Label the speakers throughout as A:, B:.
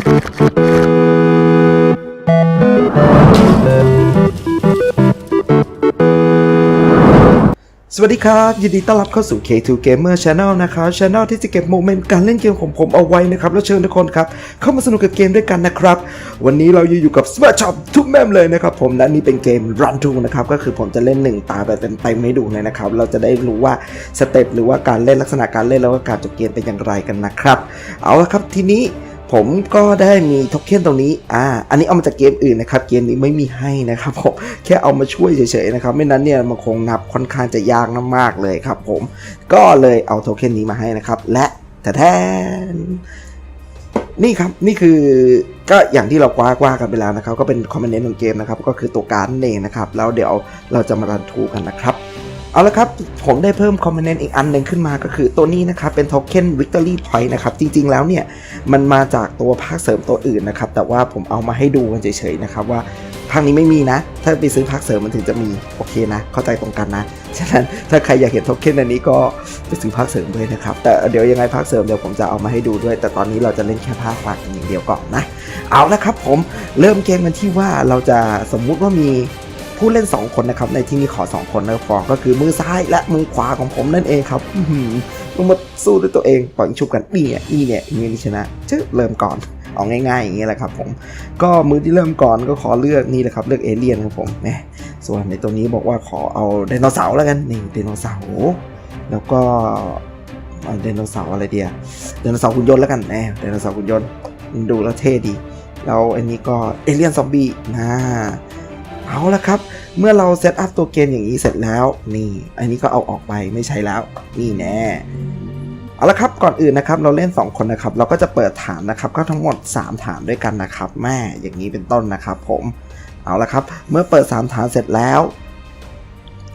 A: สวัสดีครับ ยินดีต้อนรับเข้าสู่ K2 Gamer Channel นะครับ Channel ที่จะเก็บโมเมนต์การเล่นเกมของผมเอาไว้นะครับ แล้วเชิญทุกคนครับ เข้ามาสนุกกับเกมด้วยกันนะครับ วันนี้เราอยู่กับ Smash Shop ทุกแมมเลยนะครับผมและนี่เป็นเกม Run to นะครับ ก็คือผมจะเล่นหนึ่งตาแบบเต็มๆให้ดูเลยนะครับ เราจะได้รู้ว่าสเต็ปหรือว่าการเล่นลักษณะการเล่นแล้วก็การจบเกมเป็นอย่างไรกันนะครับ เอาละครับทีนี้ ผมก็ได้มีโทเค็นตรงนี้ อ่า อันนี้เอามาจากเกมอื่นนะครับ เกมนี้ไม่มีให้นะครับผม แค่เอามาช่วยเฉยๆนะครับ ไม่นั้นเนี่ยมันคงนับค่อนข้างจะยากมากๆเลยครับผม ก็เลยเอาโทเค็นนี้มาให้นะครับ และแต่แทนนี่ครับ นี่คือก็อย่างที่เรากว้ากว่ากันไปแล้วนะครับ ก็เป็นคอมเมนต์ของเกมนะครับ ก็คือตัวการดนั่นเองนะครับ แล้วเดี๋ยวเราจะมารันทูกันนะครับ เอาละครับผมได้เพิ่มคอมเมนต์อีกอันหนึ่งขึ้นมาก็คือตัวนี้นะครับ เป็นโทเค็น Victory Point นะครับ จริงๆแล้วเนี่ย มันมาจากตัวภาคเสริมตัวอื่นนะครับ แต่ว่าผมเอามาให้ดูกันเฉยๆนะครับว่าภาคนี้ไม่มีนะ ถ้าไปซื้อภาคเสริมมันถึงจะมี โอเคนะ เข้าใจตรงกันนะ ฉะนั้นถ้าใครอยากเห็นโทเค็นอันนี้ก็ไปซื้อภาคเสริมด้วยนะครับ แต่เดี๋ยวยังไงภาคเสริมเดี๋ยวผมจะเอามาให้ดูด้วย แต่ตอนนี้เราจะเล่นแค่ภาคหลักอย่างเดียวก่อนนะ เอาละครับผมเริ่มเกมกันที่ว่าเราจะสมมุติว่ามี ผู้เล่น 2 คนนะครับในที่นี้ขอ 2 คนนะฟอก็คือมือซ้ายและมือขวาของผมนั่นเองครับอื้อหือต้องมาสู้ด้วยตัวเองปล่อยชุบกันนี่เนี่ยนี่เนี่ยอย่นี้ชนะจึ๊เริ่มก่อนเอาง่ายๆอย่างนี้แหละครับผมก็มือที่เริ่มก่อนก็ขอเลือกนี่แหละครับเลือกเอเลี่ยนครับผมแหมส่วนในตัวนี้บอกว่าขอเอาไดโนเสาร์แล้วกันนี่ไดโนเสาร์แล้วก็เอาไดโนเสาร์อะไรเดียไดโนเสาร์หุ่นยนต์แล้วกันแหมไดโนเสาร์หุ่นยนต์ดูแล้วเท่ดีแล้วอันนี้ก็เอเลี่ยนซอมบี้นะ เอาละครับ เมื่อเราเซตอัพตัวเกมอย่างนี้เสร็จแล้ว นี่ อันนี้ก็เอาออกไปไม่ใช้แล้ว นี่แน่เอาละครับก่อนอื่นนะครับเราเล่น 2 คนนะครับ เราก็จะเปิดฐานนะครับ ก็ทั้งหมด 3 ฐานด้วยกันนะครับแม่อย่างนี้เป็นต้นนะครับ ผมเอาละครับ เมื่อเปิด 3 ฐานเสร็จแล้ว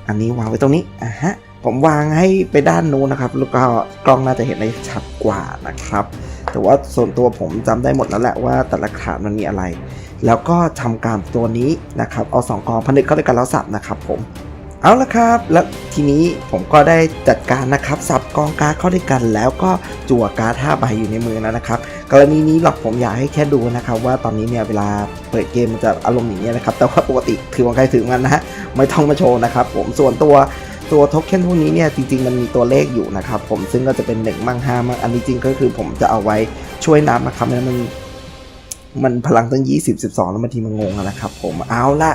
A: อันนี้วางไว้ตรงนี้อะฮะผมวางให้ไปด้านนู้นนะครับแล้วก็กล้องน่าจะเห็นได้ชัดกว่านะครับ แต่ว่าส่วนตัวผมจำได้หมดแล้วแหละว่าแต่ละฐานมันมีอะไร แล้วก็ทำการตัวนี้นะครับเอาสองกองผนึกเข้าด้วยกันแล้วสับนะครับผมเอาละครับ แล้วทีนี้ผมก็ได้จัดการนะครับ สับกองการ์ดเข้าด้วยกัน แล้วก็จั่วการ์ด5ใบอยู่ในมือแล้วนะครับ กรณีนี้หรอกผมอยากให้แค่ดูนะครับ ว่าตอนนี้เนี่ยเวลาเปิดเกมมันจะอารมณ์อย่างนี้นะครับ แต่ว่าปกติถือว่าใครถือมันนะฮะไม่ต้องมาโชว์นะครับ ผมส่วนตัวตัวโทเค็นพวกนี้เนี่ยจริงๆมันมีตัวเลขอยู่นะครับผมซึ่งก็จะเป็น1มั่ง5มั่งอันนี้จริงก็คือผมจะเอาไว้ช่วยนับนะครับนั้นมัน มันพลังตั้ง 20 12 แล้วบางทีมันงงนะครับ ผมเอาละ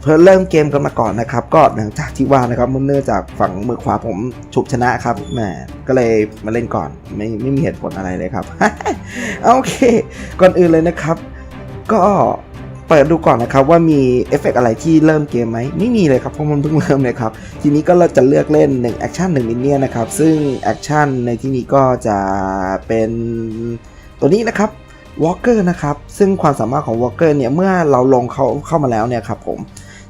A: เพื่อเริ่มเกมกันมาก่อนนะครับ ก็หลังจากที่ว่านะครับเนื่องจากฝั่งมือขวาผมฉุกชนะครับแหมก็เลยมาเล่นก่อนไม่ไม่มีเหตุผลอะไรเลยครับ โอเค ก่อนอื่นเลยนะครับ ก็เปิดดูก่อนนะครับว่ามีเอฟเฟกต์อะไรที่เริ่มเกมไหมไม่มีเลยครับเพราะมันเพิ่งเริ่มเลยครับ ทีนี้ก็เราจะเลือกเล่น1แอคชั่น1มินเนี่ยนะครับ ซึ่งแอคชั่นในที่นี้ก็จะเป็นตัวนี้นะครับ วอลเกอร์นะครับซึ่งความสามารถของวอลเกอร์เนี่ยเมื่อเราลงเขาเข้ามาแล้วเนี่ยครับผม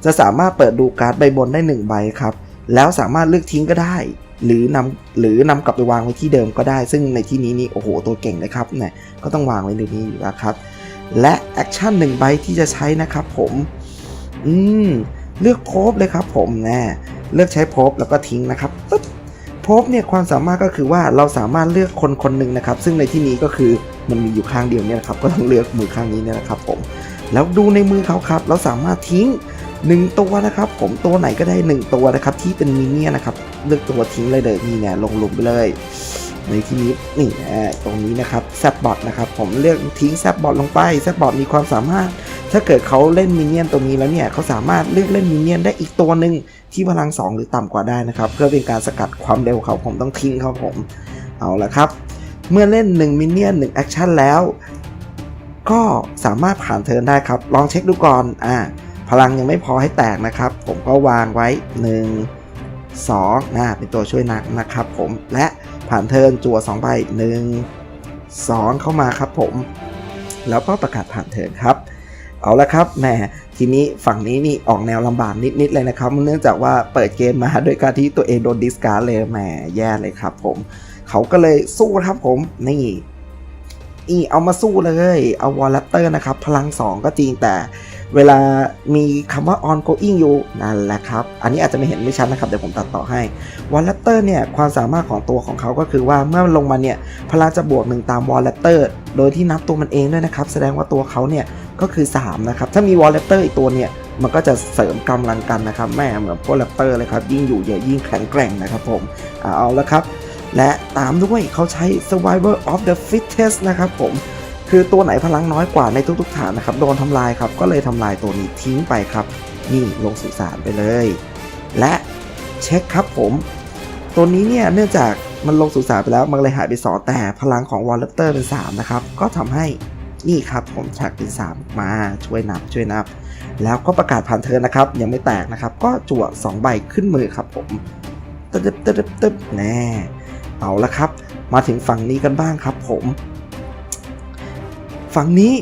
A: จะสามารถเปิดดูการ์ดใบบนได้ 1 ใบครับแล้วสามารถเลือกทิ้งก็ได้ หรือนำหรือนำกลับไปวางไว้ที่เดิมก็ได้ ซึ่งในที่นี้นี่โอ้โหตัวเก่งเลยครับเนี่ยก็ต้องวางไว้ในนี้อยู่แล้วครับและแอคชั่น1ใบที่จะใช้นะครับผมอืมเลือกโพบเลยครับผมแน่เลือกใช้โพบแล้วก็ทิ้งนะครับปึ๊บโพบเนี่ยความสามารถก็คือว่าเราสามารถเลือกคนคนหนึ่งนะครับ ซึ่งในที่นี้ก็คือ มันมีอยู่ข้างเดียวเนี่ยนะครับก็ต้องเลือกมือข้างนี้เนี่ยนะครับผมแล้วดูในมือเขาครับเราสามารถทิ้ง 1 ตัวนะครับผมตัวไหนก็ได้ 1 ตัวนะครับที่เป็นมินเนี่ยนะครับเลือกตัวทิ้งเลยเลยนี่เนี่ยลงหลุมไปเลยในที่นี้นี่นะตรงนี้นะครับแซบบอทนะครับผมเลือกทิ้งแซบบอทลงไปแซบบอทมีความสามารถ ถ้าเกิดเขาเล่นมินเนี่ยนตัวนี้แล้วเนี่ยเขาสามารถเลือกเล่นมินเนี่ยนได้อีกตัวหนึ่งที่พลัง 2 หรือต่ำกว่าได้นะครับ เพื่อเป็นการสกัดความเร็วเขาผมต้องทิ้งเขาผมเอาละครับ เมื่อเล่น 1 มินเนี่ยน1แอคชั่นแล้ว ก็สามารถผ่านเทิร์นได้ครับ ลองเช็คดูก่อนอ่าพลังยังไม่พอให้แตกนะครับ ผมก็วางไว้ 1 2นะเป็นตัวช่วยนักนะครับผมและผ่านเทิร์นจั่ว2ใบ1 2 เข้ามาครับผม แล้วก็ประกาศผ่านเทิร์นครับเอาละครับแหมทีนี้ฝั่งนี้นี่ออกแนวลำบากนิดๆเลยนะครับ เนื่องจากว่าเปิดเกมมาด้วยการที่ตัวเองโดนดิสการ์เลยแหมแย่เลยครับผม เขาก็เลยสู้ครับผมนี่อีเอามาสู้เลย เอาวอลเลตเตอร์นะครับ พลัง 2 ก็จริงแต่เวลามีคำว่า ongoing อยู่นั่นแหละครับ อันนี้อาจจะไม่เห็นไม่ชัดนะครับ เดี๋ยวผมตัดต่อให้วอลเลตเตอร์เนี่ย ความสามารถของตัวของเขาก็คือว่าเมื่อลงมาเนี่ย พลังจะบวกหนึ่งตามวอลเลตเตอร์โดยที่นับตัวมันเองด้วยนะครับ แสดงว่าตัวเขาเนี่ย ก็คือ 3 นะครับ ถ้ามีวอลเลตเตอร์อีกตัวเนี่ย มันก็จะเสริมกำลังกันนะครับแม่เหมือนพวกแรปเตอร์เลยครับยิ่งอยู่เยอะยิ่งแข็งแกร่งนะครับผมเอาละครับ และตามด้วยเขาใช้ survivor of the fittest นะครับผม คือตัวไหนพลังน้อยกว่าในทุกๆฐานนะครับ โดนทำลายครับ ก็เลยทำลายตัวนี้ทิ้งไปครับ นี่ลงสุสานไปเลย และเช็คครับผม ตัวนี้เนี่ยเนื่องจากมันลงสุสานไปแล้ว มันเลยหายไป2แต่พลังของวอลเลตเตอร์เป็น 3 นะครับ ก็ทำให้นี่ครับผมฉากเป็น 3 มาช่วยนับช่วยนับ แล้วก็ประกาศผ่านเทิร์นะครับ ยังไม่แตกนะครับ ก็จั่ว2ใบขึ้นมือครับผมตึ๊บตึ๊บตึ๊บแน่ เอาละครับ มาถึงฝั่งนี้กันบ้างครับผม ฝั่งนี้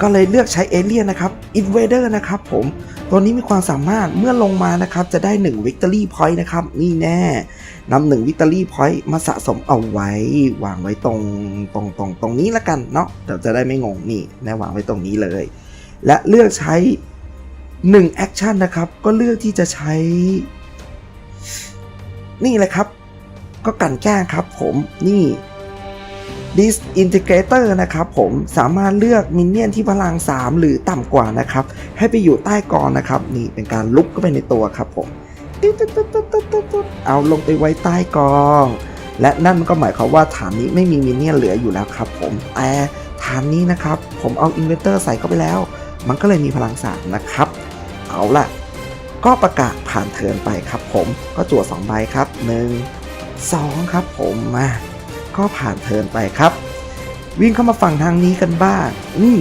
A: ก็เลยเลือกใช้เอเลียนนะครับ Invader นะครับผมตัวนี้มีความสามารถเมื่อลงมานะครับ จะได้1 Victory Point นะครับ นี่แน่นำหนึ่ง Victory Point มาสะสมเอาไว้ วางไว้ตรงตรงตรงตรงนี้ละกันเนาะเดี๋ยวจะได้ไม่งงนี่แน่วางไว้ตรงนี้เลย และเลือกใช้1 Action นะครับ ก็เลือกที่จะใช้ นี่เลยครับ ก็กลันแกล้งครับผมนี่ Disintegrator นะครับผมสามารถเลือกมินเนี่ยนที่พลัง 3 หรือต่ำกว่านะครับ ให้ไปอยู่ใต้กองนะครับ นี่เป็นการลุกเข้าไปในตัวครับผมเอาลงไปไว้ใต้กอง และนั่นก็หมายความว่าฐานนี้ไม่มีมินเนี่ยนเหลืออยู่แล้วครับผมแต่ฐานนี้นะครับ ผมเอาอินเวเตอร์ใส่เข้าไปแล้ว มันก็เลยมีพลัง3นะครับ เอาล่ะ ก็ประกาศผ่านเทินไปครับผมก็จั่ว2ใบครับ 1 2 ครับผมมาก็ผ่านเทินไปครับ วิ่งเข้ามาฝั่งทางนี้กันบ้าง อืม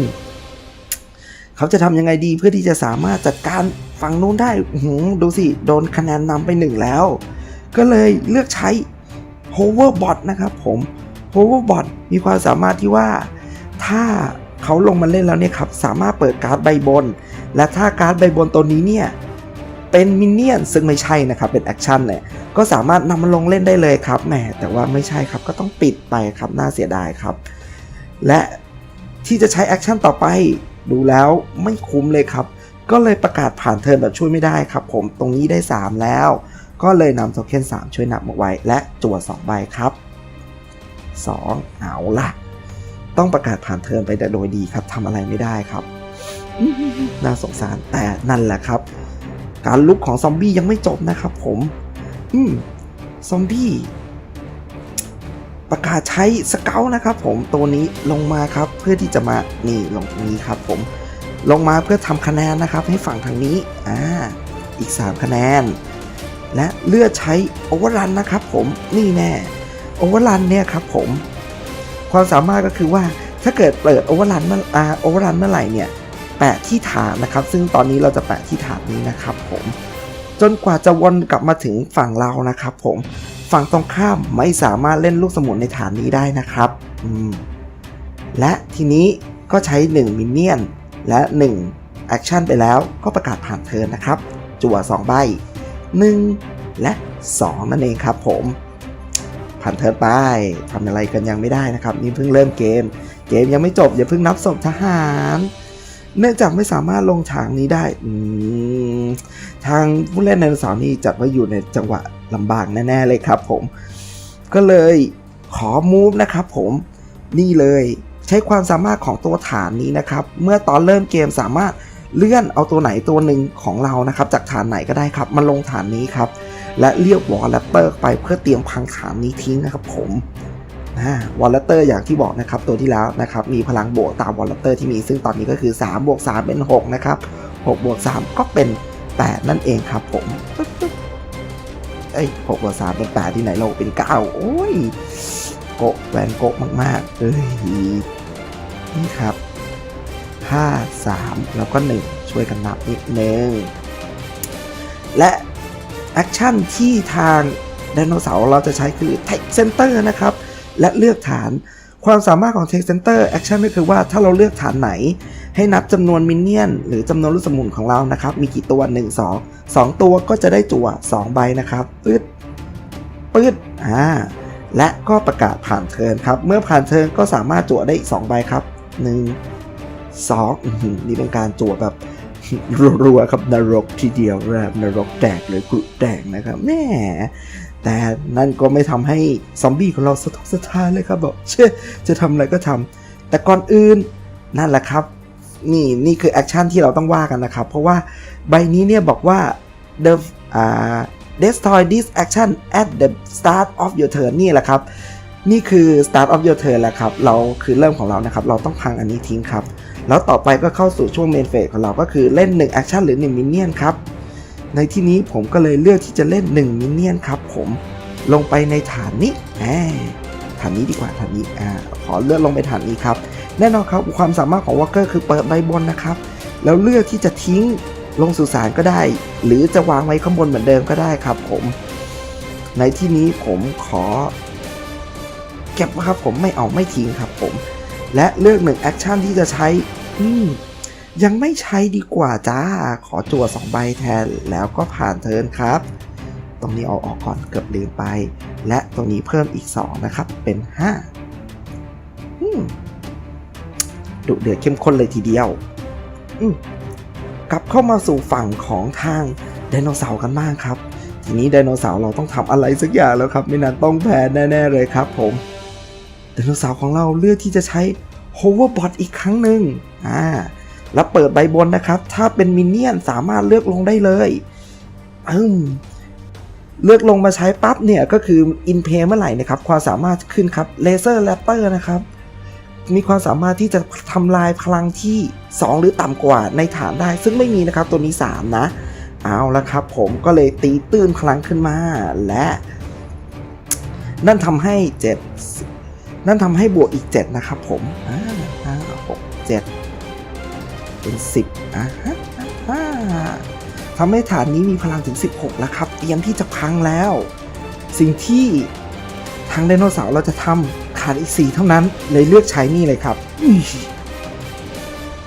A: เขาจะทำยังไงดีเพื่อที่จะสามารถจัดการฝั่งนู้นได้หืดูสิ โดนคะแนนนำไปหนึ่งแล้ว ก็เลยเลือกใช้ hoverbot นะครับผม hoverbot มีความสามารถที่ว่า ถ้าเขาลงมาเล่นแล้วเนี่ยครับ สามารถเปิดการ์ดใบบน และถ้าการ์ดใบบนตัวนี้เนี่ย เป็นมินเนี่ยนซึ่งไม่ใช่นะครับ เป็นแอคชั่นเนี่ยก็สามารถนำมาลงเล่นได้เลยครับแหมแต่ว่าไม่ใช่ครับก็ต้องปิดไปครับน่าเสียดายครับ และที่จะใช้แอคชั่นต่อไปดูแล้วไม่คุ้มเลยครับ ก็เลยประกาศผ่านเทิร์นแบบช่วยไม่ได้ครับ ผมตรงนี้ได้ 3 แล้ว ก็เลยนำโทเค็น3 ช่วยนับมาไว้ และจั่ว2ใบครับ 2 เอาล่ะ ต้องประกาศผ่านเทิร์นไปแต่โดยดีครับทำอะไรไม่ได้ครับ น่าสงสารแต่นั่นแหละครับ การลุกของซอมบี้ยังไม่จบนะครับผม อืม ซอมบี้ ประกาศใช้สเกลนะครับผม ตัวนี้ลงมาครับ เพื่อที่จะมา นี่ลงตรงนี้ครับผม ลงมาเพื่อทำคะแนนนะครับ ให้ฝั่งทางนี้ อ่า อีก 3 คะแนน และเลือกใช้โอเวอร์รันนะครับผม นี่แน่ โอเวอร์รันเนี่ยครับผม ความสามารถก็คือว่า ถ้าเกิดเปิดโอเวอร์รันเมื่ออาโอเวอร์รันเมื่อไหร่เนี่ย แปะที่ฐานนะครับ ซึ่งตอนนี้เราจะแปะที่ฐานนี้นะครับผมจนกว่าจะวนกลับมาถึงฝั่งเรานะครับผมฝั่งตรงข้ามไม่สามารถเล่นลูกสมุนในฐานนี้ได้นะครับและทีนี้ก็ใช้ 1 มินเนี่ยน และ1แอคชั่นไปแล้วก็ประกาศผ่านเทินนะครับ จั่ว 2 ใบ 1 และ 2 นั่นเองครับผม ผ่านเทินไปทำอะไรกันยังไม่ได้นะครับ นี่เพิ่งเริ่มเกม เกมยังไม่จบอย่าเพิ่งนับศพทหาร เนื่องจากไม่สามารถลงฉากนี้ได้ทางผู้เล่นไดโนสาร์นี่จัดว่าอยู่ในจังหวะลำบากแน่ ๆ เลยครับผม ก็เลยขอมูฟนะครับผมนี่เลยใช้ความสามารถของตัวฐานนี้นะครับ เมื่อตอนเริ่มเกมสามารถเลื่อนเอาตัวไหนตัวหนึ่งของเรานะครับ จากฐานไหนก็ได้ครับมาลงฐานนี้ครับ และเรียกวอลเลตเตอร์ไปเพื่อเตรียมพังฐานนี้ทิ้งนะครับผม วอลเลตเตอร์อย่างที่บอกนะครับตัวที่แล้วนะครับมีพลังบวกตามวอลเลตเตอร์ที่มีซึ่งตอนนี้ก็คือ3บวก3เป็น6นะครับ6บวก3ก็เป็น 8 นั่นเองครับผมเอ้ย6บวก3เป็น8ที่ไหนเราเป็น9โอ้ยโกะแวนโกะมากๆเอ้ยนี่ครับ5 3แล้วก็1ช่วยกันนับนิดนึงและแอคชั่นที่ทางไดโนเสาร์เราจะใช้คือ Tech Center นะครับ และเลือกฐาน ความสามารถของ Tech Center Action ก็คือว่าถ้าเราเลือกฐานไหน ให้นับจำนวนมินเนี่ยน หรือจำนวนลูกสมุนของเรานะครับ มีกี่ตัว 1 2 2 ตัวก็จะได้จั่ว 2 ใบนะครับปื๊ดปื๊ดอ่าและก็ประกาศผ่านเทิร์นครับ เมื่อผ่านเทิร์นก็สามารถจั่วได้อีก 2 ใบครับ 1 2อื้อหือนี่เป็นการจั่วแบบรัวๆครับนรกทีเดียวแรบนรกแตกเลยกรุแตกนะครับแน่ แต่นั่นก็ไม่ทำให้ซอมบี้ของเราสะทกสะท้านเลยครับบอกเชื่อจะทำอะไรก็ทำแต่ก่อนอื่นนั่นแหละครับ นี่นี่คือแอคชั่นที่เราต้องว่ากันนะครับ เพราะว่าใบนี้เนี่ยบอกว่า the อ่า destroy this action at the start of your turn นี่แหละครับ นี่คือ start of your turn แหละครับ เราคือเริ่มของเรานะครับ เราต้องพังอันนี้ทิ้งครับ แล้วต่อไปก็เข้าสู่ช่วง main phase ของเราก็คือเล่น1 action หรือ1 minion ครับ ในที่นี้ผมก็เลยเลือกที่จะเล่น1 minion ครับผมลงไปในฐานนี้แหมฐานนี้ดีกว่าฐานนี้อ่าขอเลือกลงไปฐานนี้ครับ แน่นอนครับความสามารถของวอ l เกอร์คือเปิดใบบนนะครับ แล้วเลือกที่จะทิ้งลงสุสานก็ได้ หรือจะวางไว้ข้างบนเหมือนเดิมก็ได้ครับผม ในที่นี้ผมขอ เก็บครับผมไม่เอาไม่ทิ้งครับผม และเลือกหนึ่งแอคชั่นที่จะใช้อืม ยังไม่ใช้ดีกว่าจ้า ขอจั่วสองใบแทนแล้วก็ผ่านเทิร์นครับ ตรงนี้เอาออกก่อนเกือบลืมไป และตรงนี้เพิ่มอีก 2 นะครับ เป็น5อืมดุเดือดเข้มข้นเลยทีเดียวอืมกลับเข้ามาสู่ฝั่งของทางไดโนเสาร์กันบ้างครับ ทีนี้ไดโนเสาร์เราต้องทำอะไรสักอย่างแล้วครับ ไม่นั้นต้องแพ้แน่ๆเลยครับผมไดโนเสาร์ของเราเลือกที่จะใช้ hoverbot อีกครั้งหนึ่งอ่า แล้วเปิดใบบนนะครับ ถ้าเป็นมินเนี่ยนสามารถเลือกลงได้เลยอืมเลือกลงมาใช้ปั๊บเนี่ยก็คืออินเพย์เมื่อไหร่นะครับ ความสามารถขึ้นครับเลเซอร์แรปเตอร์นะครับ มีความสามารถที่จะทำลายพลังที่ 2 หรือต่ำกว่าในฐานได้ ซึ่งไม่มีนะครับตัวนี้ 3 นะ เอาละครับ ผมก็เลยตีตื้นพลังขึ้นมาและ นั่นทำให้ 7 นั่นทำให้บวกอีก 7 นะครับผมอ่าห้าหกเจ็ด เป็น 10อะฮะอ่าทำให้ฐานนี้มีพลังถึง 16 แล้วครับ เตรียมที่จะพังแล้ว สิ่งที่ทางไดโนเสาร์เราจะทำขาดอีก 4 เท่านั้น เลยเลือกใช้นี่เลยครับ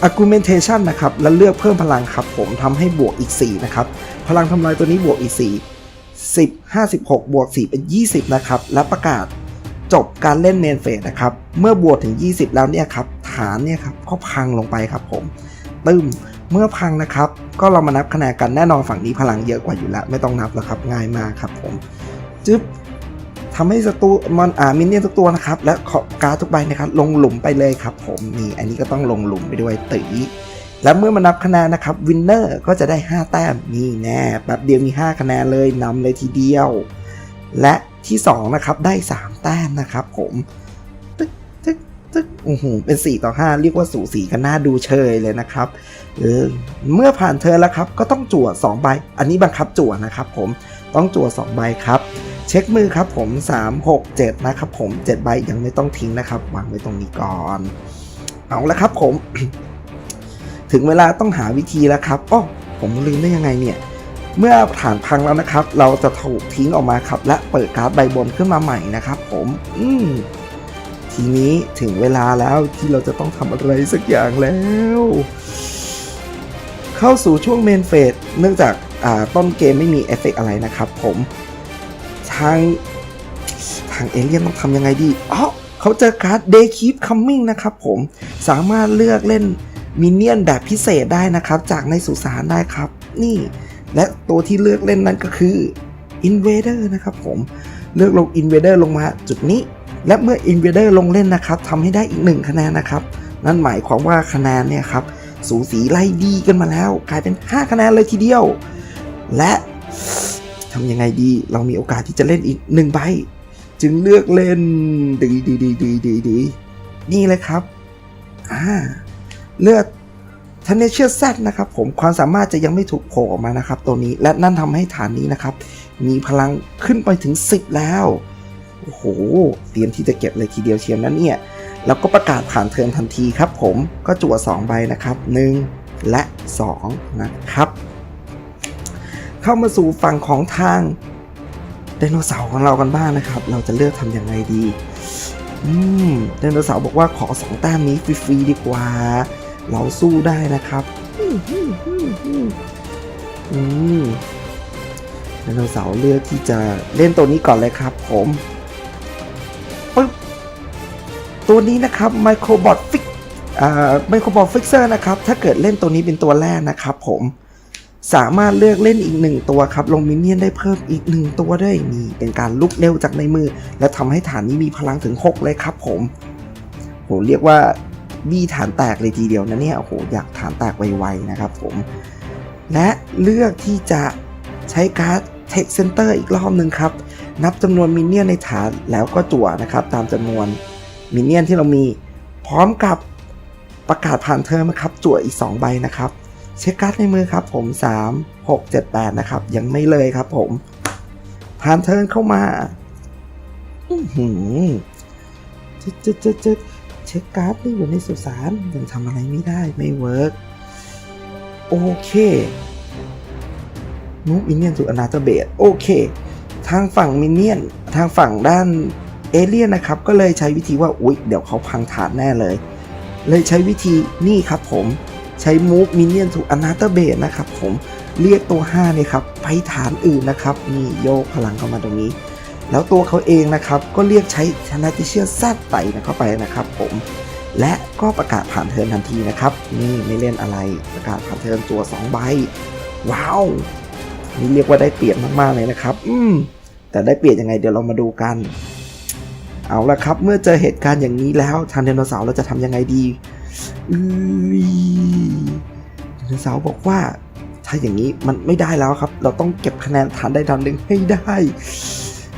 A: argumentation นะครับ แล้วเลือกเพิ่มพลังครับผมทำให้บวกอีก 4 นะครับ พลังทำลายตัวนี้บวกอีก 4 10 56 บวก 4 เป็น 20 นะครับ และประกาศจบการเล่นเมนเฟสนะครับ เมื่อบวกถึง 20 แล้วเนี่ยครับ ฐานเนี่ยครับก็พังลงไปครับผม ตึมเมื่อพังนะครับ ก็เรามานับคะแนนกันแน่นอนฝั่งนี้พลังเยอะกว่าอยู่แล้ว ไม่ต้องนับแล้วครับ ง่ายมากครับผมจึ๊บทำให้ศัตรูมอนอ่ามินเนี่ยนทุกตัวนะครับ และขอการทุกใบนะครับ ลงหลุมไปเลยครับผมนี่อันนี้ก็ต้องลงหลุมไปด้วยตีและเมื่อมานับคะแนนนะครับวินเนอร์ก็จะได้ 5 แต้มนี่แน่แบบเดียวมี 5 คะแนนเลยนำเลยทีเดียว และที่ 2 นะครับ ได้ 3 แต้มนะครับผม อ้โหเป็น 4 ต่อ 5 เรียกว่าสูสีกันน่าดูเชยเลยนะครับเออเมื่อผ่านเธอแล้วครับ ก็ต้องจั่ว2ใบ อันนี้บังคับจั่วนะครับผมต้องจั่ว2ใบครับ เช็คมือครับผม 3 6 7 นะครับผม 7 ใบยังไม่ต้องทิ้งนะครับวางไว้ตรงนี้ก่อน เอาละครับผม ถึงเวลาต้องหาวิธีแล้วครับอ้อผมลืมได้ยังไงเนี่ยเมื่อฐานพังแล้วนะครับ เราจะถูกทิ้งออกมาครับ และเปิดการ์ดใบบนขึ้นมาใหม่นะครับ ผม อืม ทีนี้ถึงเวลาแล้วที่เราจะต้องทำอะไรสักอย่างแล้ว เข้าสู่ช่วงเมนเฟสเนื่องจากาต้นเกมไม่มีเอฟเฟกต์อะไรนะครับผม ทาง ทางเอเลี่ยนต้องทำยังไงดีอ๋อเขาเจอการ์ด Day Keep Coming นะครับผมสามารถเลือกเล่นมินเนี่ยนแบบพิเศษได้นะครับ จากในสุสานได้ครับ นี่ และตัวที่เลือกเล่นนั้นก็คือ Invader นะครับผมเลือกลง Invader ลงมาจุดนี้ และเมื่อ Invader ลงเล่นนะครับทำให้ได้อีกหนึ่งคะแนนนะครับ นั่นหมายความว่าคะแนนเนี่ยครับสูสีไล่ดีกันมาแล้ว กลายเป็น 5 คะแนนเลยทีเดียว และทำยังไงดีเรามีโอกาสที่จะเล่นอีกหนึ่งใบ จึงเลือกเล่นดีดีดีดีดีดีนี่เลยครับอ่าเลือกทนเชียแซนะครับผมความสามารถจะยังไม่ถูกโผล่ออกมานะครับตัวนี้และนั่นทำให้ฐานนี้นะครับ มีพลังขึ้นไปถึง 10 แล้ว โอ้โห เตรียมที่จะเก็บเลยทีเดียวเชียวนั้นเนี่ย แล้วก็ประกาศผ่านเทิร์นทันทีครับผม ก็จั่ว2ใบนะครับ 1 และ 2 นะครับ เข้ามาสู่ฝั่งของทางไดโนเสาร์ของเรากันบ้างนะครับ เราจะเลือกทำยังไงดี อืม ไดโนเสาร์บอกว่าขอ 2 แต้มนี้ฟรีๆดีกว่า เราสู้ได้นะครับอืมไดโนเสาร์เลือกที่จะเล่นตัวนี้ก่อนเลยครับผม ตัวนี้นะครับ Microbot Fix ไมโครบอลฟิกเซอร์นะครับ ถ้าเกิดเล่นตัวนี้เป็นตัวแรกนะครับผมสามารถเลือกเล่นอีกหนึ่งตัวครับ ลงมินเนี่ยนได้เพิ่มอีกหนึ่งตัวด้วยนี่เป็นการลุกเร็วจากในมือ และทำให้ฐานนี้มีพลังถึง 6 เลยครับผมโหเรียกว่าบี้ฐานแตกเลยทีเดียวนะเนี่ยโอ้โหอยากฐานแตกไวๆนะครับผมและเลือกที่จะใช้การ์ด Tech Center อีกรอบหนึ่งครับ นับจำนวนมินเนี่ยนในฐานแล้วก็จั่วนะครับ ตามจำนวน มินเนี่ยนที่เรามีพร้อมกับประกาศผ่านเทอมนะครับจั่วอีก 2 ใบนะครับ เช็คการ์ดในมือครับผม 3 6 7 8 นะครับ ยังไม่เลยครับผม ผ่านเทิร์นเข้ามา อือหือจะจะจะจะเช็คการ์ดนี่อยู่ในสุสานยังทำอะไรไม่ได้ไม่เวิร์กโอเคนูมินเนี่ยนสู่อนาเตเบตโอเค ทางฝั่งมินเนี่ยน ทางฝั่งด้าน เอเลียนนะครับก็เลยใช้วิธีว่าอุ๊ยเดี๋ยวเขาพังฐานแน่เลย เลยใช้วิธีนี่ครับผมใช้ move minion to another base นะครับผมเรียกตัว5เนี่ยครับไปฐานอื่นนะครับนี่โยกพลังเข้ามาตรงนี้ แล้วตัวเขาเองนะครับก็เรียกใช้ชนะติเชียแซดไตนะเข้าไปนะครับผมและก็ประกาศผ่านเทิร์นทันทีนะครับ นี่ไม่เล่นอะไรประกาศผ่านเทิร์นตัว 2 ใบ ว้าว นี่เรียกว่าได้เปรียบมากๆเลยนะครับ อืมแต่ได้เปรียบยังไงเดี๋ยวเรามาดูกัน เอาละครับ เมื่อเจอเหตุการณ์อย่างนี้แล้วทางไดโนเสาร์เราจะทำยังไงดีไดโนเสาร์บอกว่า ถ้าอย่างนี้มันไม่ได้แล้วครับ เราต้องเก็บคะแนนฐานได้ดันหนึ่งให้ได้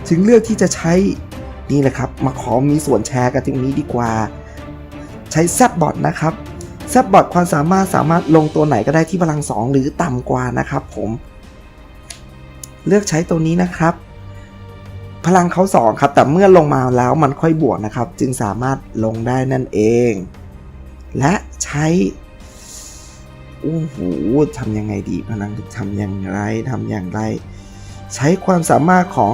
A: ถึงเลือกที่จะใช้นี่แหละครับ มาขอมีส่วนแชร์กันตรงนี้ดีกว่า ใช้แซบบอทนะครับแซบบอทความสามารถสามารถลงตัวไหนก็ได้ที่พลัง 2 หรือต่ำกว่านะครับ ผม เลือกใช้ตัวนี้นะครับ พลังเขา 2 ครับ แต่เมื่อลงมาแล้วมันค่อยบวกนะครับ จึงสามารถลงได้นั่นเอง และใช้โอ้โหทำยังไงดีพลังทำอย่างไรทำอย่างไร ใช้ความสามารถของ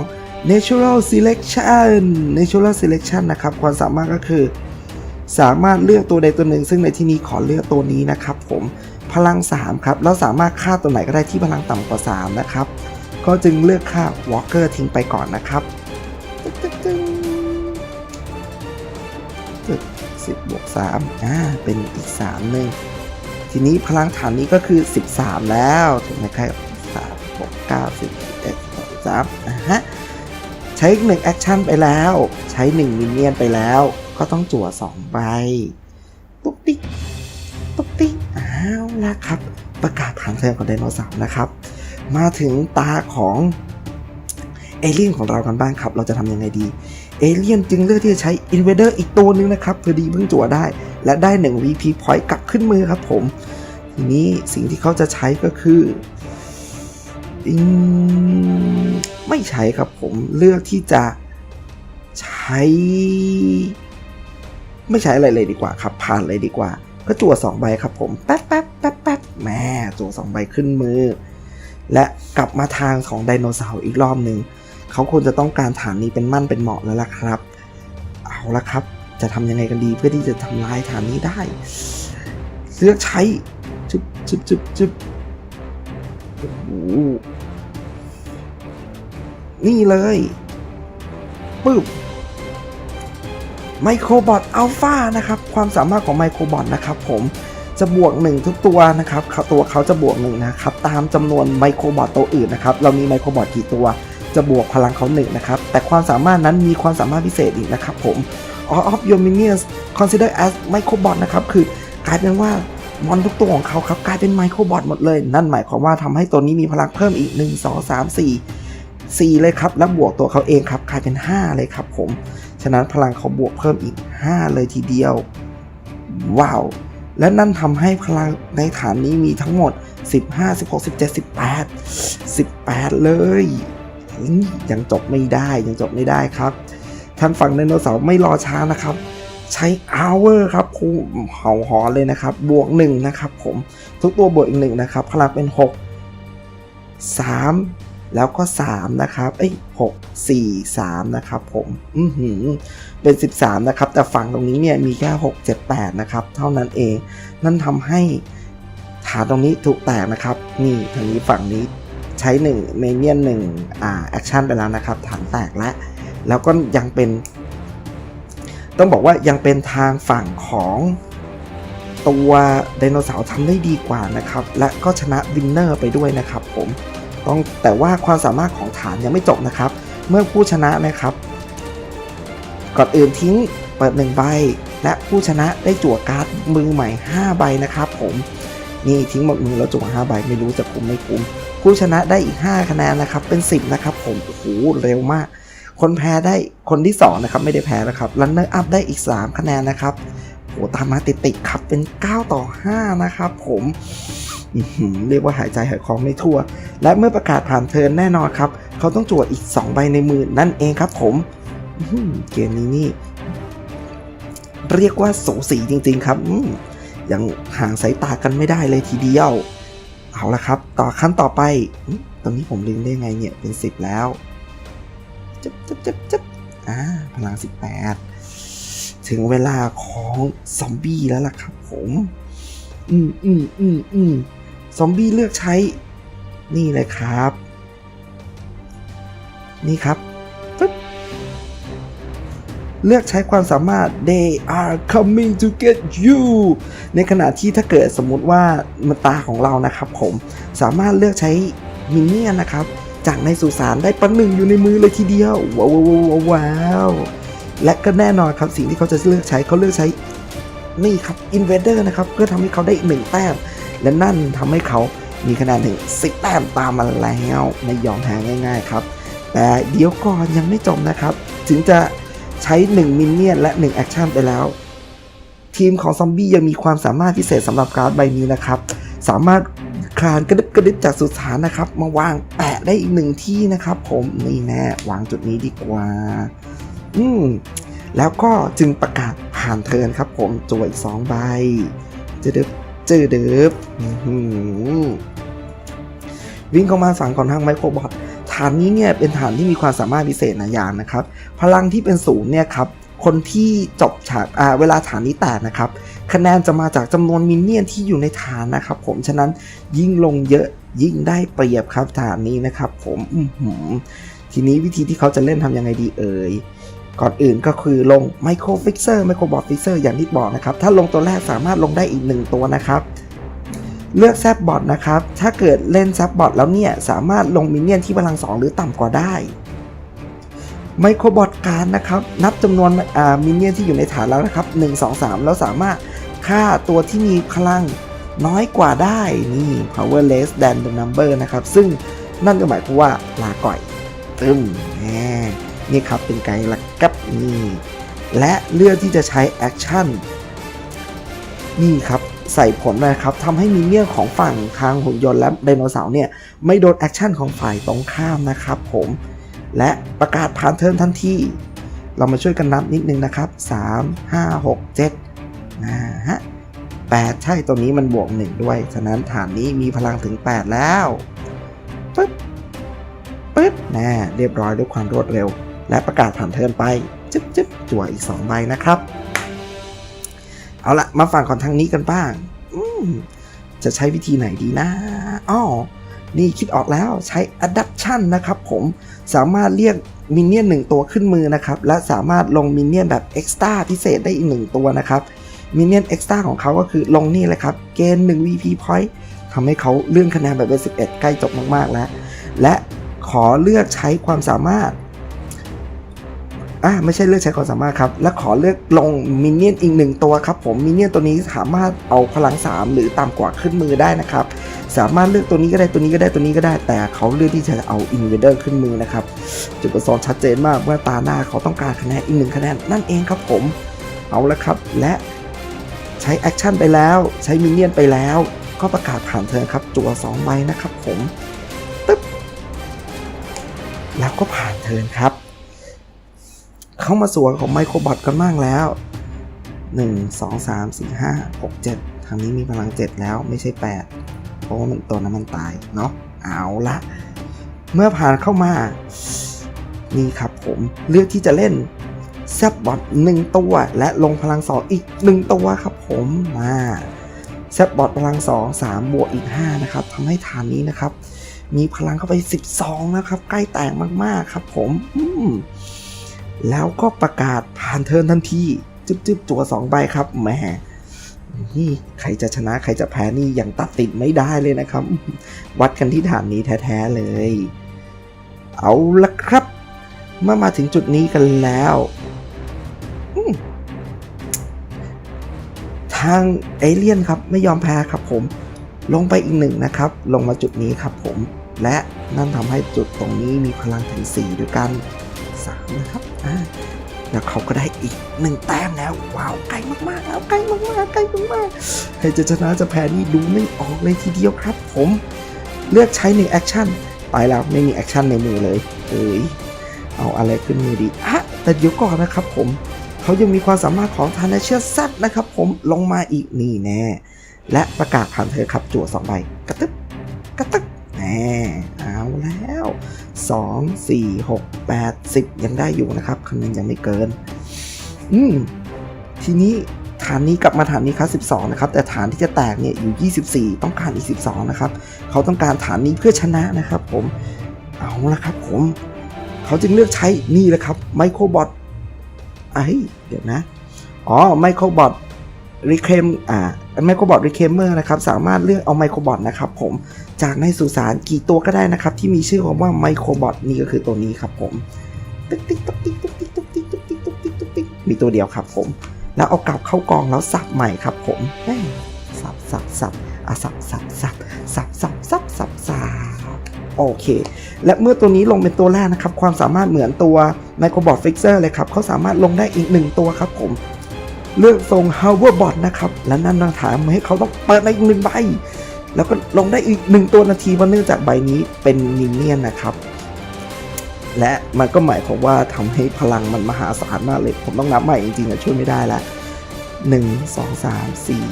A: natural selection natural selection นะครับ ความสามารถก็คือ สามารถเลือกตัวใดตัวหนึ่ง ซึ่งในที่นี้ขอเลือกตัวนี้นะครับ ผมพลัง 3 ครับ แล้วสามารถฆ่าตัวไหนก็ได้ที่พลังต่ำกว่า 3 นะครับ ก็จึงเลือกค่า Walker ทิ้งไปก่อนนะครับตึ๊ดตึ๊ดตึ๊ดสิบบวกสามอ่าเป็นอีกสามหนึ่งทีนี้พลังฐานนี้ก็คือ 13 แล้วถูกไหมครับสามหกเก้าสิบเอ็ดสองสามอ่าฮะใช้หนึ่งแอคชั่นไปแล้ว ใช้หนึ่งมินเนี่ยนไปแล้ว ก็ต้องจั่วสองใบตุ๊กติ๊กตุ๊กติ๊กอ้าวละครับ ประกาศผ่านเทิร์นของไดโนเสาร์นะครับ มาถึงตาของเอเลี่ยนของเรากันบ้างครับ เราจะทำยังไงดี เอเลี่ยนจึงเลือกที่จะใช้อินเวเดอร์อีกตัวหนึงนะครับพอดีเพิ่งจั่วได้ และได้ 1 VP point กลับขึ้นมือครับผม ทีนี้สิ่งที่เขาจะใช้ก็คืออไม่ใช้ครับผมเลือกที่จะใช้ ไม่ใช้อะไรเลยดีกว่าครับ ผ่านเลยดีกว่า ก็จั่วสองใบครับผม แป๊บแป๊บแป๊บแป๊บแม่จั่วสองใบขึ้นมือ และกลับมาทางของไดโนเสาร์อีกรอบหนึ่งเขาควรจะต้องการฐานนี้เป็นมั่นเป็นเหมาะแล้วล่ะครับ เอาละครับ จะทำยังไงกันดีเพื่อที่จะทำลายฐานนี้ได้เลือกใช้จุบจุบจุบจุบโอ้โหนี่เลยปึ๊บไมโครบอทอัลฟานะครับ ความสามารถของไมโครบอทนะครับผม จะบวก 1 ทุกตัวนะครับตัวเขาจะบวก1นะครับตามจำนวนไมโครบอทตัวอื่นนะครับเรามีไมโครบอทกี่ตัวจะบวกพลังเขา1นะครับแต่ความสามารถนั้นมีความสามารถพิเศษอีกนะครับผม All of your minions consider as microbot นะครับคือกลายเป็นว่ามอนทุกตัวของเขาครับกลายเป็นไมโครบอทหมดเลย นั่นหมายความว่าทำให้ตัวนี้มีพลังเพิ่มอีก 1 2 3 4 4 เลยครับ แล้วบวกตัวเขาเองครับกลายเป็น 5 เลยครับผม ฉะนั้นพลังเขาบวกเพิ่มอีก 5 เลยทีเดียว ว้าว และนั่นทำให้พลังในฐานนี้มีทั้งหมด 15 16 17 18 18 เลยยังจบไม่ได้ยังจบไม่ได้ครับทางฝั่งไดโนเสาร์ไม่รอช้านะครับ ใช้ hour ครับคูเห่าหอนเลยนะครับ บวก 1 นะครับผม ทุกตัวบวกอีกหนึ่งนะครับ พลังเป็น 6 3 แล้วก็ 3 นะครับ เอ้ย6 4 3 นะครับผม อือหือ เป็น 13 นะครับ แต่ฝั่งตรงนี้เนี่ยมีแค่ 6 7 8 นะครับ เท่านั้นเอง นั่นทำให้ฐานตรงนี้ถูกแตกนะครับ นี่ทางนี้ฝั่งนี้ใช้1เมเนียน1อ่าแอคชั่นไปแล้วนะครับ ฐานแตกแล้วแล้วก็ยังเป็น ต้องบอกว่ายังเป็นทางฝั่งของตัวไดโนเสาร์ทำได้ดีกว่านะครับ และก็ชนะวินเนอร์ไปด้วยนะครับผม ต้องแต่ว่าความสามารถของฐานยังไม่จบนะครับ เมื่อผู้ชนะนะครับก่อนอื่นทิ้งเปิด1ใบ และผู้ชนะได้จั่วการ์ดมือใหม่ 5 ใบนะครับ ผมนี่ทิ้งหมดมือแล้วจั่ว5ใบไม่รู้จะคุ้มไม่คุ้มผู้ชนะได้อีก 5 คะแนนนะครับ เป็น 10 นะครับ ผมโอ้โหเร็วมาก คนแพ้ได้คนที่ 2 นะครับ ไม่ได้แพ้นะครับรันเนอร์อัพได้อีก 3 คะแนนนะครับโหตามมาติดๆครับเป็น 9 ต่อ 5 นะครับ ผม เรียกว่าหายใจหายคอไม่ทั่ว และเมื่อประกาศผ่านเทิร์นแน่นอนครับ เขาต้องจั่วอีก 2 ใบในมือนั่นเองครับผมเกมนี้นี่ เรียกว่าสูสีจริง ๆ ครับยังห่างสายตากันไม่ได้เลยทีเดียว เอาละครับ ต่อขั้นต่อไปตอนนี้ผมลืมได้ไงเนี่ย เป็น10แล้วจับจับจับจับอ่าพลัง18ถึงเวลาของซอมบี้แล้วล่ะครับผม อืมอืมอืมอืม ซอมบี้เลือกใช้ นี่เลยครับ นี่ครับ เลือกใช้ความสามารถ they are coming to get you ในขณะที่ถ้าเกิดสมมุติว่ามันตาของเรานะครับผม สามารถเลือกใช้มินเนี่ยนนะครับ จากในสุสานได้ประหนึ่งอยู่ในมือเลยทีเดียว ว้าวว้าวว้าวว้าวและก็แน่นอนครับสิ่งที่เขาจะเลือกใช้เขาเลือกใช้นี่ครับ Invader นะครับ เพื่อทำให้เขาได้อีกหนึ่งแต้ม และนั่นทำให้เขามีคะแนนถึง10แต้มตามมาแล้วไม่ยอมแพ้ง่าย ๆ ครับ แต่เดี๋ยวก่อนยังไม่จบนะครับ ถึงจะใช้ 1 มินเนี่ยนและ 1 แอคชั่นไปแล้ว ทีมของซอมบี้ยังมีความสามารถพิเศษสำหรับการ์ดใบนี้นะครับ สามารถคลานกระดึบกระดึบจากสุสานนะครับ มาวางแปะได้อีกหนึ่งที่นะครับ ผมนี่แน่วางจุดนี้ดีกว่า อืมแล้วก็จึงประกาศผ่านเทินครับ ผมจั่วอีกสองใบจอเดิบ จอเดิบอื้อหือวิ่งเข้ามาฝั่งของทางไมโครบอทฐานนี้เนี่ยเป็นฐานที่มีความสามารถพิเศษนะอย่างนะครับ พลังที่เป็นศูนย์เนี่ยครับคนที่จบฉากอ่าเวลาฐานนี้แตกนะครับ คะแนนจะมาจากจำนวนมินเนี่ยนที่อยู่ในฐานนะครับ ผมฉะนั้นยิ่งลงเยอะยิ่งได้เปรียบครับฐานนี้นะครับ ผมอืทีนี้วิธีที่เขาจะเล่นทำยังไงดีเอ่ย ก่อนอื่นก็คือลงไมโครฟิกเซอร์ไมโครบอทฟิกเซอร์อย่างที่บอกนะครับ ถ้าลงตัวแรกสามารถลงได้อีก 1 ตัวนะครับ เลือกแซบบอทนะครับ ถ้าเกิดเล่นแซบบอทแล้วเนี่ย สามารถลงมินเนี่ยนที่พลัง 2 หรือต่ำกว่าได้ไมโครบอทการนะครับ นับจำนวนมินเนี่ยนที่อยู่ในฐานแล้วนะครับ 1 2 3 แล้วสามารถฆ่าตัวที่มีพลังน้อยกว่าได้นี่ power less than the number นะครับ ซึ่งนั่นก็หมายความว่าลาก่อยตึมแหม นี่ครับเป็นไกด์ลักกับนี่และเลือกที่จะใช้แอคชั่นนี่ครับใส่ผลนะครับทำให้มินเนี่ยนของฝั่งทางหุ่นยนต์และไดโนเสาร์เนี่ยไม่โดนแอคชั่นของฝ่ายตรงข้ามนะครับผมและประกาศผ่านเทิร์นทันทีเรามาช่วยกันนับนิดนึงนะครับ 3 5 6 7นะฮะ8ใช่ตัวนี้มันบวก 1 ด้วย ฉะนั้นฐานนี้มีพลังถึง 8 แล้วปึ๊บปึ๊บแน่เรียบร้อยด้วยความรวดเร็ว และประกาศผ่านเทินไปจึ๊บจึ๊บจั่วอีก 2 ใบนะครับ เอาละมาฝั่งของทางนี้กันบ้าง อืมจะใช้วิธีไหนดีนะอ้อนี่คิดออกแล้วใช้ adaptation นะครับผมสามารถเรียกมินเนี่ยนหนึ่งตัวขึ้นมือนะครับ และสามารถลงมินเนี่ยนแบบ extra พิเศษได้อีกหนึ่งตัวนะครับมินเนี่ยน extra ของเขาก็คือลงนี่เลยครับ เกณฑ์1 VP point ทำให้เขาเลื่อนคะแนนแบบเป็น11 ใกล้จบมาก ๆ แล้ว และขอเลือกใช้ความสามารถ อ่าไม่ใช่เลือกใช้ความสามารถครับ และขอเลือกลงมินเนี่ยนอีกหนึ่งตัวครับผมมินเนี่ยนตัวนี้สามารถเอาพลัง 3 หรือต่ำกว่าขึ้นมือได้นะครับ สามารถเลือกตัวนี้ก็ได้ตัวนี้ก็ได้ตัวนี้ก็ได้ แต่เขาเลือกที่จะเอาอินเวเดอร์ขึ้นมือนะครับ จุดประสงค์ชัดเจนมากว่าตาหน้าเขาต้องการคะแนนอีกหนึ่งคะแนนนั่นเองครับผม เอาละครับ และใช้แอคชั่นไปแล้วใช้มินเนี่ยนไปแล้ว ก็ประกาศผ่านเทิร์นครับ จั่ว2ใบนะครับผมตึ๊บแล้วก็ผ่านเทิร์นครับ เข้ามาสวนของไมโครบอทกันบ้างแล้ว 1 2 3 4 5 6 7 ทางนี้มีพลัง 7 แล้วไม่ใช่ 8 เพราะว่ามันตัวนั้นมันตายเนาะเอาละเมื่อผ่านเข้ามา นี่ครับผมเลือกที่จะเล่นแซบบอทหนึ่งตัว และลงพลังสองอีกหนึ่งตัวครับผมมาแซบบอทพลังสองสามบวกอีก5นะครับทำให้ฐานนี้นะครับ มีพลังเข้าไป 12 นะครับ ใกล้แตกมากๆครับผมอืม แล้วก็ประกาศผ่านเทิร์นทันทีจึ๊บจึ๊บจั่ว2ใบครับแหมนี่ใครจะชนะใครจะแพ้นี่ยังตัดติดไม่ได้เลยนะครับ วัดกันที่ฐานนี้แท้ๆเลย เอาละครับเมื่อมาถึงจุดนี้กันแล้วทางเอเลี่ยนครับไม่ยอมแพ้ครับผม ลงไปอีกหนึ่งนะครับ ลงมาจุดนี้ครับผม และนั่นทำให้จุดตรงนี้มีพลังถึง 4 ด้วยกัน3นะครับ อ่าแล้วเขาก็ได้อีกหนึ่งแต้มแล้วว้าวไกลมากๆแล้วไกลมากๆไกลมากๆใครจะชนะจะแพ้นี่ดูไม่ออกเลยทีเดียวครับ ผม เลือกใช้ในแอคชั่นไปแล้วไม่มีแอคชั่นในมือเลยเอ้ยเอาอะไรขึ้นมือดีอะแต่เดี๋ยวก่อนนะครับ ผมเขายังมีความสามารถของทานาเชียซัดนะครับ ผมลงมาอีกนี่แน่และประกาศผ่านเธอครับจั่วสองใบกระตึบกระตึบ เอาแล้ว 2 4 6 8 10 ยังได้อยู่นะครับคะแนนยังไม่เกิน อืม ทีนี้ฐานนี้กลับมาฐานนี้ครับ 12 นะครับ แต่ฐานที่จะแตกเนี่ยอยู่ 24 ต้องการอีก 12 นะครับ เขาต้องการฐานนี้เพื่อชนะนะครับ ผม เอาละครับ ผม เขาจึงเลือกใช้นี่แหละครับไมโครบอทไอ้เดี๋ยวนะ อ๋อไมโครบอทรีเคมอ่า ไมโครบอทรีเคมเมอร์นะครับสามารถเลือกเอาไมโครบอทนะครับผมจากในสุสานกี่ตัวก็ได้นะครับ ที่มีชื่อของว่าไมโครบอทนี่ก็คือตัวนี้ครับผมติ๊กติ๊กตุ๊กติ๊กตุ๊กติ๊กตุ๊กติ๊กตุ๊กติ๊กตุ๊กติ๊กตุ๊กติ๊กมีตัวเดียวครับผม แล้วเอากลับเข้ากองแล้วสับใหม่ครับผมสับสับสับอะสับสับสับสับสับสับสับสับโอเค และเมื่อตัวนี้ลงเป็นตัวแรกนะครับ ความสามารถเหมือนตัวไมโครบอทฟิกเซอร์เลยครับเขาสามารถลงได้อีกหนึ่งตัวครับผม เลือกทรง hoverbot นะครับ และนั่นนะถามให้เขาต้องเปิดในอีกหนึ่งใบ แล้วก็ลงได้อีกหนึ่งตัวนาทีเพราะเนื่องจากใบนี้เป็นมินเนี่ยนนะครับ และมันก็หมายความว่าทำให้พลังมันมหาศาลมากเลย ผมต้องนับใหม่จริงๆอะช่วยไม่ได้ละหนึ่งสองสามสี่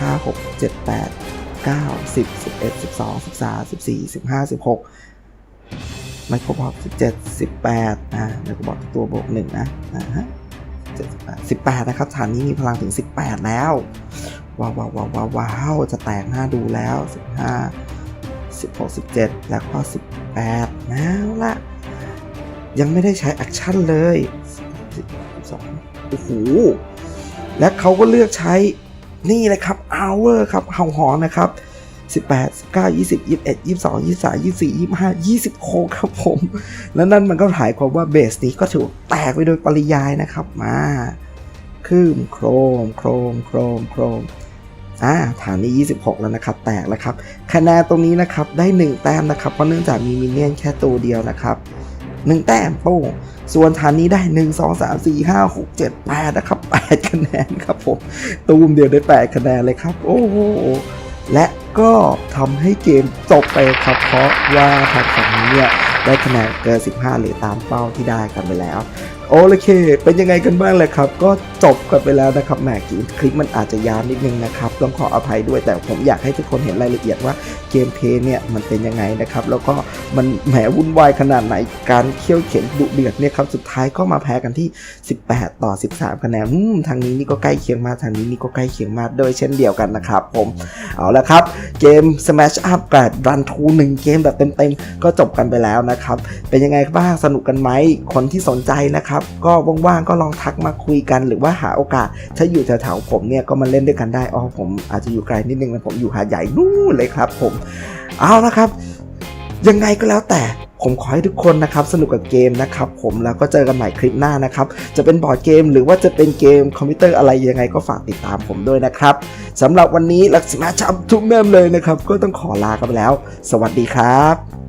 A: ห้าหกเจ็ดแปดเก้าสิบสิบเอ็ดสิบสองสิบสามสิบสี่สิบห้าสิบหกไมโครบอทสิบเจ็ดสิบแปดอ่าไมโครบอทตัวบวกหนึ่งนะอ่าฮะ เจ็ดสิบแปดนะครับ ฐานนี้มีพลังถึงสิบแปดแล้วว้าวว้าวว้าวว้าวว้าวจะแตกหน้าดูแล้วสิบห้าสิบหกสิบเจ็ดแล้วก็สิบแปดแล้วละยังไม่ได้ใช้แอคชั่นเลยสิบสองโอ้โห และเขาก็เลือกใช้นี่เลยครับ hour ครับเห่าหอนนะครับ 18 19 20 21 22 23 24 25 26ครับผม แล้วนั่นมันก็หมายความว่าเบสนี้ก็ถูกแตกไปโดยปริยายนะครับมาคืมโครมโครมโครมโครมอ่าฐานนี้ 26 แล้วนะครับ แตกแล้วครับคะแนนตรงนี้นะครับได้ 1 แต้มนะครับเพราะเนื่องจากมีมินเนี่ยนแค่ตัวเดียวนะครับ 1 แต้มโป้ส่วนฐานนี้ได้ 1 2 3 4 5 6 7 8 นะครับ 8 คะแนนครับผม ตูมเดียวได้ 8 คะแนนเลยครับ โอ้โหและ ก็ทำให้เกมจบไปครับ เพราะว่าทางฝั่งนี้เนี่ยได้คะแนนเกิน 15 หรือตามเป้าที่ได้กันไปแล้ว โอเค เป็นยังไงกันบ้างเลยครับ ก็จบกันไปแล้วนะครับแหมคลิปมันอาจจะยาวนิดนึงนะครับ ต้องขออภัยด้วยแต่ผมอยากให้ทุกคนเห็นรายละเอียดว่าเกมเพย์เนี่ยมันเป็นยังไงนะครับ แล้วก็มันแหมวุ่นวายขนาดไหนการเคี่ยวเข็นดุเดือดเนี่ยครับสุดท้ายก็มาแพ้กันที่ 18 ต่อ 13คะแนนทางนี้นี่ก็ใกล้เคียงมากทางนี้นี่ก็ใกล้เคียงมากโดยเช่นเดียวกันนะครับผมเอาละครับ เกม Smash Up กับ Run to 1เกมแบบเต็มๆก็จบกันไปแล้วนะครับเป็นยังไงบ้างสนุกกันไหมคนที่สนใจนะครับก็ว่างๆก็ลองทักมาคุยกัน หรือว่าหาโอกาส ถ้าอยู่แถวๆผมเนี่ยก็มาเล่นด้วยกันได้อ๋อผมอาจจะอยู่ไกลนิดนึงนะผมอยู่หาใหญ่นู่นเลยครับ ผม เอาละครับ ยังไงก็แล้วแต่ผมขอให้ทุกคนนะครับสนุกกับเกมนะครับผมแล้วก็เจอกันใหม่คลิปหน้านะครับ จะเป็นบอร์ดเกมหรือว่าจะเป็นเกมคอมพิวเตอร์อะไรยังไงก็ฝากติดตามผมด้วยนะครับสำหรับวันนี้ลักษณะชับทุกเมมเลยนะครับ ก็ต้องขอลากันไปแล้ว สวัสดีครับ